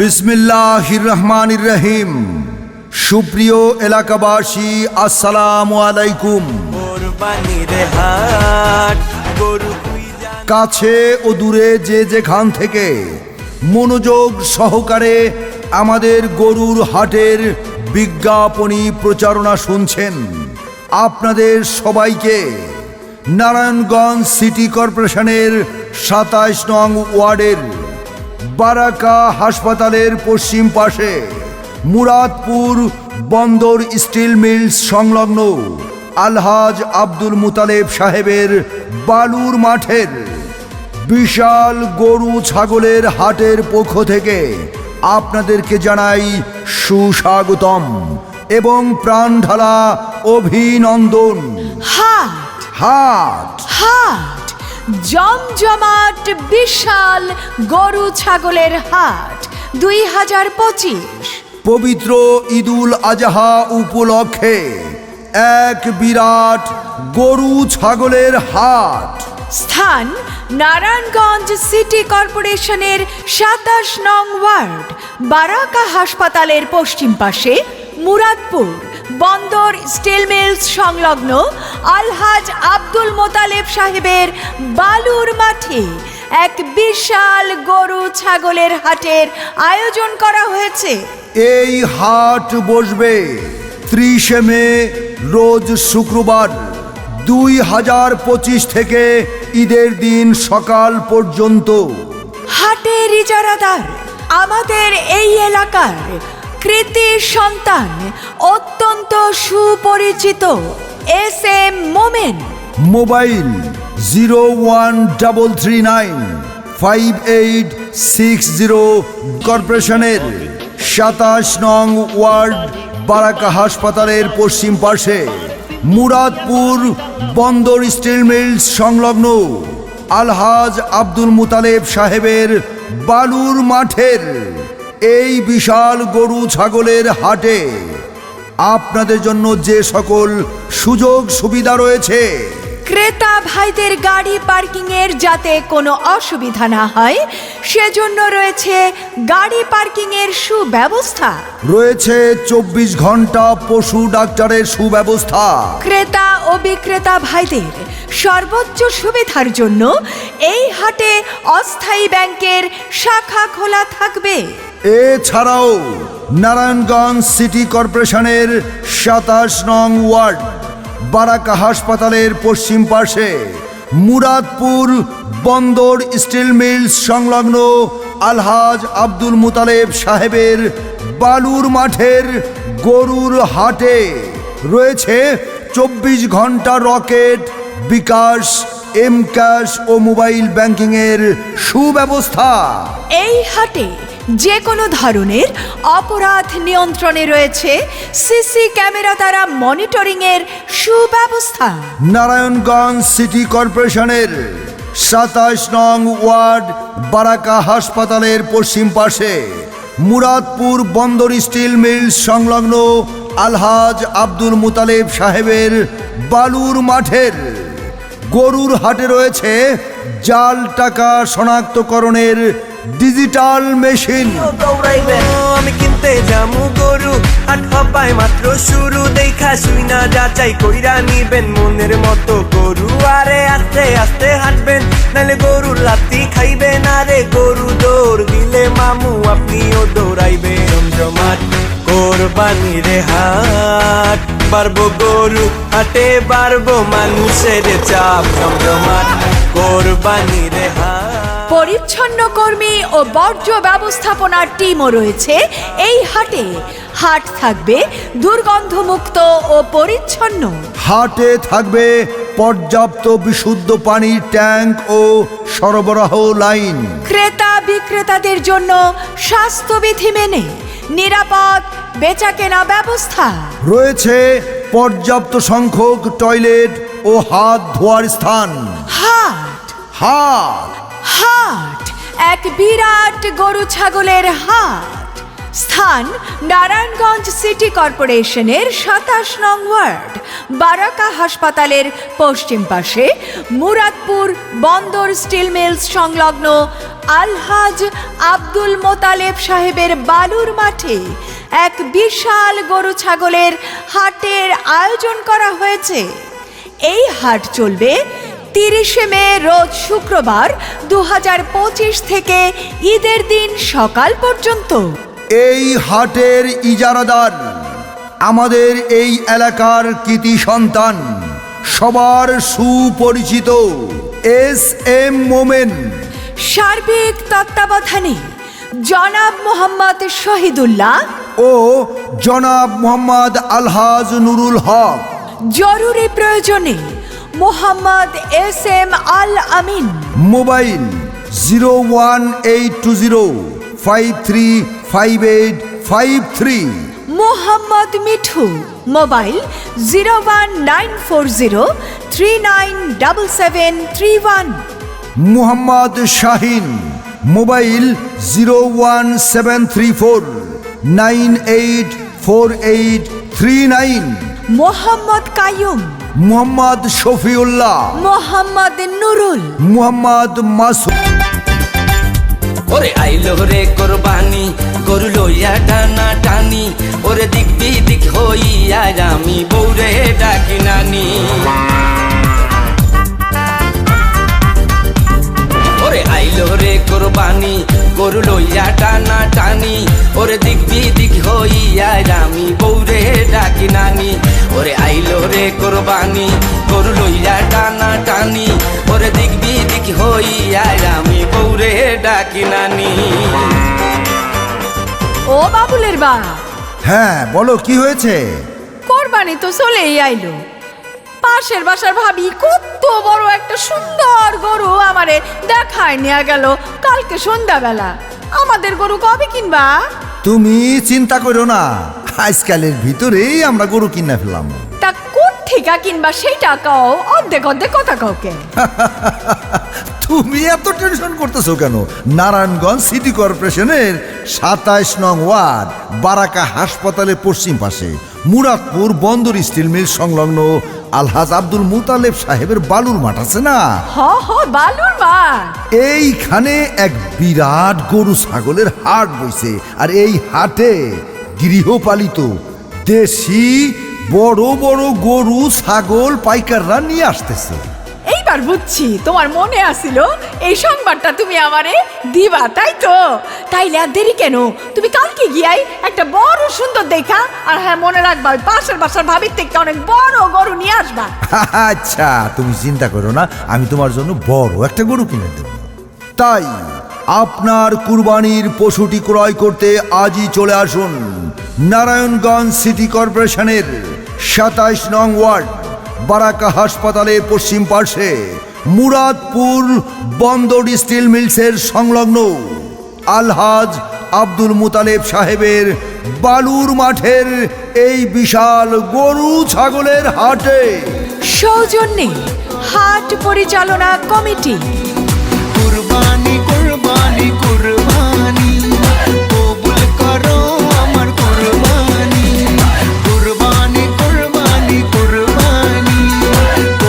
বিসমিল্লাহির রহমানির রহিম সুপ্রিয় এলাকাবাসী আসসালাম আলাইকুম। কাছে ও দূরে যে যেখান থেকে মনোযোগ সহকারে আমাদের গরুর হাটের বিজ্ঞাপনী প্রচারণা শুনছেন আপনাদের সবাইকে নারায়ণগঞ্জ সিটি কর্পোরেশনের সাতাইশ নং ওয়ার্ডের বারাকা হাসপাতালের পশ্চিম পাশে মুরাদপুর বন্দর স্টিল মিলস সংলগ্ন আলহাজ আব্দুল মুতালেব সাহেবের বালুর মাঠের বিশাল গরু ছাগলের হাটের পক্ষ থেকে আপনাদেরকে জানাই সুস্বাগতম এবং প্রাণঢালা অভিনন্দন। হাট। হাট। হাট। জমজমাট বিশাল গরু ছাগলের হাট দুই হাজার পঁচিশ। পবিত্র ঈদুল আজহা উপলক্ষে এক বিরাট গরু ছাগলের হাট। স্থান নারায়ণগঞ্জ সিটি কর্পোরেশনের সাতাশ নং ওয়ার্ড বারাকা হাসপাতালের পশ্চিম পাশে মুরাদপুর। বন্দর স্টিল মিলস সংলগ্ন আলহাজ আব্দুল মোতালেব সাহেবের বালুর মাঠে এক বিশাল গরু ছাগলের হাটের আয়োজন করা হয়েছে। এই হাট বসবে ত্রিশে মে রোজ শুক্রবার দুই হাজার পঁচিশ থেকে ঈদের দিন সকাল পর্যন্ত। হাটের ইজারাদার আমাদের এই এলাকার কৃতি সন্তান, অত্যন্ত সুপরিচিত, S M Momen. Mobile zero one double three nine five eight six zero কর্পোরেশনের সাতাশ নং ওয়ার্ড, বারাকা হাসপাতালের পশ্চিম পাশে মুরাদপুর বন্দর স্টিল মিলস সংলগ্ন আলহাজ আব্দুল মুতালেব সাহেবের বালুর মাঠের। এই বিশাল গরু ছাগলের হাটে আপনাদের জন্য যে সকল সুযোগ সুবিধা রয়েছে। ক্রেতা ভাইদের গাড়ি পার্কিং এর যাতে কোনো অসুবিধা না হয় সেজন্য রয়েছে গাড়ি পার্কিং এর সুব্যবস্থা। রয়েছে চব্বিশ ঘণ্টা পশু ডাক্তারের সুব্যবস্থা। ক্রেতা ও বিক্রেতা ভাইদের সর্বোচ্চ সুবিধার জন্য এই হাটে অস্থায়ী ব্যাংকের শাখা খোলা থাকবে। এছাড়াও নারায়ণগঞ্জ সিটি কর্পোরেশনের সাতাশ নং ওয়ার্ড, বারাকা হাসপাতালের পশ্চিম পাশে মুরাদপুর বন্দর স্টিল মিলস সংলগ্ন আলহাজ আব্দুল মুতালেব সাহেবের বালুর মাঠের গরুর হাটে রয়েছে চব্বিশ ঘণ্টা রকেট, বিকাশ, এম ক্যাশ ও মোবাইল ব্যাংকিংয়ের সুব্যবস্থা। এই হাটে যে কোনো ধরনের অপরাধ নিয়ন্ত্রণে রয়েছে সিসি ক্যামেরা দ্বারা মনিটরিং এর সুব্যবস্থা। নারায়ণগঞ্জ সিটি কর্পোরেশনের সাতাশ নং ওয়ার্ড বারাকা হাসপাতালের পশ্চিম পাশে মুরাদপুর বন্দর স্টিল মিল সংলগ্ন আলহাজ আব্দুল মুতালেব সাহেবের বালুর মাঠের গরুর হাটে রয়েছে জাল টাকা শনাক্তকরণের ডিজিটাল মেশিন আমি কিনতে যামু গরু। হাট হবাই মাত্র শুরু। দেখা শুই না, যাচাই কইরা নিবেন মনের মতো গরু। আরে আস্তে আস্তে হাঁটবেন নালে গরুর লাতি খাইবেন। আরে গরু দৌড় দিলে মামু, আপনিও দৌড়াইবে জমজমাট কোরবানি রে হাট। বাড়বো গরু, হাটে বাড়বো মানুষের চাপ। জমজমাট কোরবানি রে হাট। পরিচ্ছন্ন কর্মী ও বর্জ্য ব্যবস্থাপনার টিমও রয়েছে এই হাটে। হাট থাকবে দুর্গন্ধমুক্ত ও পরিচ্ছন্ন। হাটে থাকবে পর্যাপ্ত বিশুদ্ধ পানির ট্যাঙ্ক ও সরবরাহ লাইন। ক্রেতা বিক্রেতাদের জন্য স্বাস্থ্যবিধি মেনে নিরাপদ বেচাকেনা ব্যবস্থা। রয়েছে পর্যাপ্ত সংখ্যক টয়লেট ও হাত ধোয়ার স্থান। হাট। হাট। হাট, এক বিরাট গরু ছাগলের হাট। স্থান নারায়ণগঞ্জ সিটি কর্পোরেশনের সাতাশ নং ওয়ার্ড, বারাকা হাসপাতালের পশ্চিম পাশে মুরাদপুর বন্দর স্টিল মিলস সংলগ্ন আলহাজ আব্দুল মোতালেব সাহেবের বালুর মাঠে এক বিশাল গরু ছাগলের হাটের আয়োজন করা হয়েছে। এই হাট চলবে তিরিশে মে রোজ শুক্রবার দু হাজার পঁচিশ থেকে ঈদের দিন সকাল পর্যন্ত। এই হাটের ইজারাদার আমাদের এই এলাকার কৃতি সন্তান সবার সুপরিচিত এস এম মোমেন। সার্বিক তত্ত্বাবধানে জনাব মোহাম্মদ শহীদুল্লাহ। ও জনাব মোহাম্মদ আলহাজ নুরুল হক। জরুরি প্রয়োজনে Mohammad S M Al Amin. Mobile zero one eight two zero five three five eight five three. Mohammad Mithu. Mobile zero one nine four zero three nine double seven three one. Muhammad Shahin. Mobile zero one seven three four nine eight four eight three nine. Mohammad Kayum. Muhammad Shafiullah. Mohammad Nurul. Muhammad Masud. ওরে আইলো রে কোরবানি গরু লইয়া টানা টানি ওরে দিক দিক হইয়া আমি বৌরে ডাকি নানি। ওরে আইলো রে কোরবানি গরু লইয়া টানা টানি ওরে দিক দিক হইয়া আমি বৌরে ডাকি নানি। রে কোরবানি গরু লইয়া টানা টানি ওরে দিক দিক হইয়া আমি বৌরে ডাকি নানি। ও বাবুলের বা। হ্যাঁ বলো কি হয়েছে? কোরবানি তো চলেই আইলো। পাশের বাসার ভাবি কত বড় একটা সুন্দর গরু আমারে দেখায় নিয়ে গেল কালকে সন্ধ্যাবেলা। আমাদের গরু কবে কিনবা? তুমি চিন্তা করো না আজকালের ভিতরেই আমরা গরু কিনা ফেলাম। ঠিকা কিনবা সেইটা কও অর্ধেক অর্ধেক কথা কাউকে। তুমি এত টেনশন করতেছো কেন? নারায়ণগঞ্জ সিটি কর্পোরেশনের সাতাইশ নং ওয়ার্ড বারাকা হাসপাতালের পশ্চিম পাশে। মুরাদপুর বন্দর স্টিল মিল সংলগ্ন আলহাজ আব্দুল মুতালেব সাহেবের বালুর মাঠ আছে না? হ হ বালুর মাঠ। এইখানে এক বিরাট গরু ছাগলের হাট বইছে। আর এই হাটে গৃহপালিত দেশি বড় বড় গরু ছাগল পাইকাররা নিয়ে আসতেছে। এইবার বুঝছি তোমার মনে আসিল এই সংবাদটা তুমি আমারে দিবা তাই তো? তাইলে আর দেরি কেন? তুমি কালকে গিয়াই একটা বড় সুন্দর দেখা আর হ্যাঁ মনে রাখবা ওই পাশের বাসার ভাবির থেকে অনেক বড় গরু নিয়ে আসবা। আচ্ছা তুমি চিন্তা করো না আমি তোমার জন্য বড় একটা গরু কিনে দেব। তাই আপনার কুরবানির পশুটি ক্রয় করতে আজই চলে আসুন নারায়ণগঞ্জ সিটি কর্পোরেশনের সাতাইশ নং ওয়ার্ড বারাকা হাসপাতালের পশ্চিম পার্শ্বে মুরাদপুর বন্দর স্টিল মিলসের সংলগ্ন আলহাজ আব্দুল মুতালেব সাহেবের বালুর মাঠের এই বিশাল গরু ছাগলের হাটে। সৌজন্যে হাট পরিচালনা কমিটি। কুরবানি কুরবানি কুরবানি।